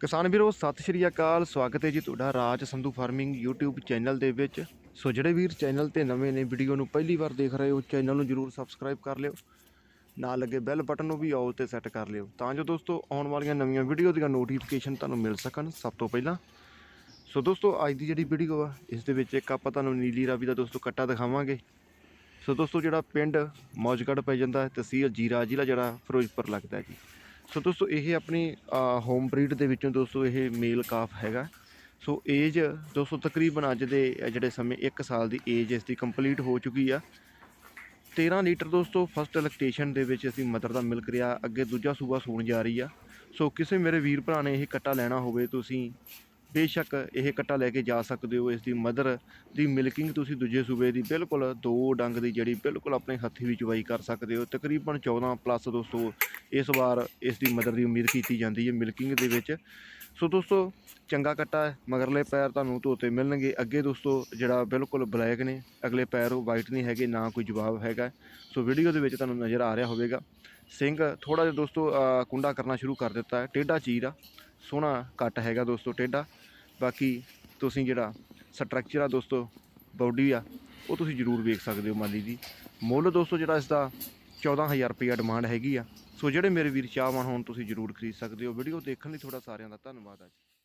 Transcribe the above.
ਕਿਸਾਨ ਵੀਰੋ, ਸਤਿ ਸ਼੍ਰੀ ਅਕਾਲ। ਸਵਾਗਤ ਹੈ ਜੀ ਤੁਹਾਡਾ Raj Sandhu farming YouTube channel ਦੇ ਵਿੱਚ। ਸੋ ਜਿਹੜੇ ਵੀਰ ਚੈਨਲ ਤੇ ਨਵੇਂ ਨੇ ਵੀਡੀਓ ਨੂੰ ਪਹਿਲੀ ਵਾਰ ਦੇਖ ਰਹੇ ਹੋ, ਚੈਨਲ ਨੂੰ ਜਰੂਰ ਸਬਸਕ੍ਰਾਈਬ ਕਰ ਲਿਓ। ਨਾਲ ਲੱਗੇ ਬੈਲ ਬਟਨ ਨੂੰ ਵੀ ਆਲ ਤੇ ਸੈੱਟ ਕਰ ਲਿਓ। ਤਾਂ ਜੋ ਦੋਸਤੋ, ਆਉਣ ਵਾਲੀਆਂ ਨਵੀਆਂ ਵੀਡੀਓ ਦੀਆਂ ਨੋਟੀਫਿਕੇਸ਼ਨ ਤੁਹਾਨੂੰ ਮਿਲ ਸਕਣ ਸਭ ਤੋਂ ਪਹਿਲਾਂ। ਸੋ ਦੋਸਤੋ, ਅੱਜ ਦੀ ਜਿਹੜੀ ਵੀਡੀਓ ਆ, ਇਸ ਦੇ ਵਿੱਚ ਇੱਕ ਆਪਾਂ ਤੁਹਾਨੂੰ ਨੀਲੀ ਰਾਵੀ ਦਾ ਦੋਸਤੋ ਕੱਟਾ ਦਿਖਾਵਾਂਗੇ। ਸੋ ਦੋਸਤੋ, ਜਿਹੜਾ ਪਿੰਡ ਮੌਜਗੜ੍ਹ ਪੈ ਜਾਂਦਾ ਹੈ, ਤਹਿਸੀਲ ਜੀਰਾ ਜ਼ਿਲ੍ਹਾ ਜਿਹੜਾ ਫਿਰੋਜ਼ਪੁਰ ਲੱਗਦਾ ਹੈ ਜੀ। ਸੋ ਦੋਸਤੋ, ਇਹ ਆਪਣੀ ਹੋਮ ਬਰੀਡ ਦੇ ਵਿੱਚੋਂ ਦੋਸਤੋ, ਇਹ ਮੇਲ ਕਾਫ ਹੈਗਾ। ਸੋ ਏਜ ਦੋਸਤੋ, ਤਕਰੀਬਨ ਅੱਜ ਦੇ ਜਿਹੜੇ ਸਮੇਂ 1 ਸਾਲ ਦੀ ਏਜ ਇਸ ਦੀ ਕੰਪਲੀਟ ਹੋ ਚੁੱਕੀ ਆ। 13 ਲੀਟਰ ਦੋਸਤੋ ਫਸਟ ਇਲੈਕਟੇਸ਼ਨ ਦੇ ਵਿੱਚ ਅਸੀਂ ਮਦਰ ਦਾ ਮਿਲਕ ਰਿਹਾ ਅੱਗੇ ਦੂਜਾ ਸੂਬਾ ਸੂਣ ਜਾ ਰਹੀ ਆ। ਸੋ ਕਿਸੇ ਮੇਰੇ ਵੀਰ ਭਰਾ ਨੇ ਇਹ ਕੱਟਾ ਲੈਣਾ ਹੋਵੇ, ਤੁਸੀਂ ਬੇਸ਼ੱਕ ਇਹ ਕੱਟਾ ਲੈ ਕੇ ਜਾ ਸਕਦੇ ਹੋ ਇਸ ਦੀ ਮਦਰ ਦੀ ਮਿਲਕਿੰਗ ਤੁਸੀਂ ਦੂਜੇ ਸੂਬੇ ਦੀ ਬਿਲਕੁਲ ਦੋ ਡੰਗ ਦੀ ਜਿਹੜੀ ਬਿਲਕੁਲ ਆਪਣੇ ਹੱਥੀ ਵਿੱਚ ਵਾਈ ਕਰ ਸਕਦੇ ਹੋ। ਤਕਰੀਬਨ 14 ਪਲੱਸ ਦੋਸਤੋ ਇਸ ਵਾਰ ਇਸ ਦੀ ਮਦਰ ਦੀ ਉਮੀਦ ਕੀਤੀ ਜਾਂਦੀ ਹੈ ਮਿਲਕਿੰਗ ਦੇ ਵਿੱਚ। ਸੋ ਦੋਸਤੋ ਚੰਗਾ ਕੱਟਾ ਹੈ, ਮਗਰਲੇ ਪੈਰ ਤੁਹਾਨੂੰ ਧੋਤੇ ਮਿਲਣਗੇ। ਅੱਗੇ ਦੋਸਤੋ ਜਿਹੜਾ ਬਿਲਕੁਲ ਬਲੈਕ ਨੇ, ਅਗਲੇ ਪੈਰ ਉਹ ਵਾਈਟ ਨਹੀਂ ਹੈਗੇ, ਨਾ ਕੋਈ ਜਵਾਬ ਹੈਗਾ। ਸੋ ਵੀਡੀਓ ਦੇ ਵਿੱਚ ਤੁਹਾਨੂੰ ਨਜ਼ਰ ਆ ਰਿਹਾ ਹੋਵੇਗਾ। ਸਿੰਘ ਥੋੜਾ ਜਿਹਾ ਦੋਸਤੋ ਕੁੰਡਾ ਕਰਨਾ ਸ਼ੁਰੂ ਕਰ ਦਿੱਤਾ ਹੈ। ਟੇਢਾ ਚੀਰ ਆ। ਸੋਹਣਾ ਕੱਟ ਹੈਗਾ ਦੋਸਤੋ ਟੇਢਾ। ਬਾਕੀ ਤੁਸੀਂ ਜਿਹੜਾ ਸਟਰਕਚਰ ਆ ਦੋਸਤੋ ਬਾਡੀ ਆ, ਉਹ ਤੁਸੀਂ ਜ਼ਰੂਰ ਵੇਖ ਸਕਦੇ ਹੋ ਮਾਲੀ ਦੀ ਮੁੱਲ ਦੋਸਤੋ ਜਿਹੜਾ ਇਸ ਦਾ 14000 ਰੁਪਏ ਡਿਮਾਂਡ ਹੈਗੀ ਆ। ਸੋ ਜਿਹੜੇ ਮੇਰੇ ਵੀਰ ਚਾਹਵਾਨ ਹੋਣ, ਤੁਸੀਂ ਜ਼ਰੂਰ ਖਰੀਦ ਸਕਦੇ ਹੋ। ਵੀਡੀਓ ਦੇਖਣ ਲਈ ਤੁਹਾਡਾ ਸਾਰਿਆਂ ਦਾ ਧੰਨਵਾਦ ਆ ਜੀ।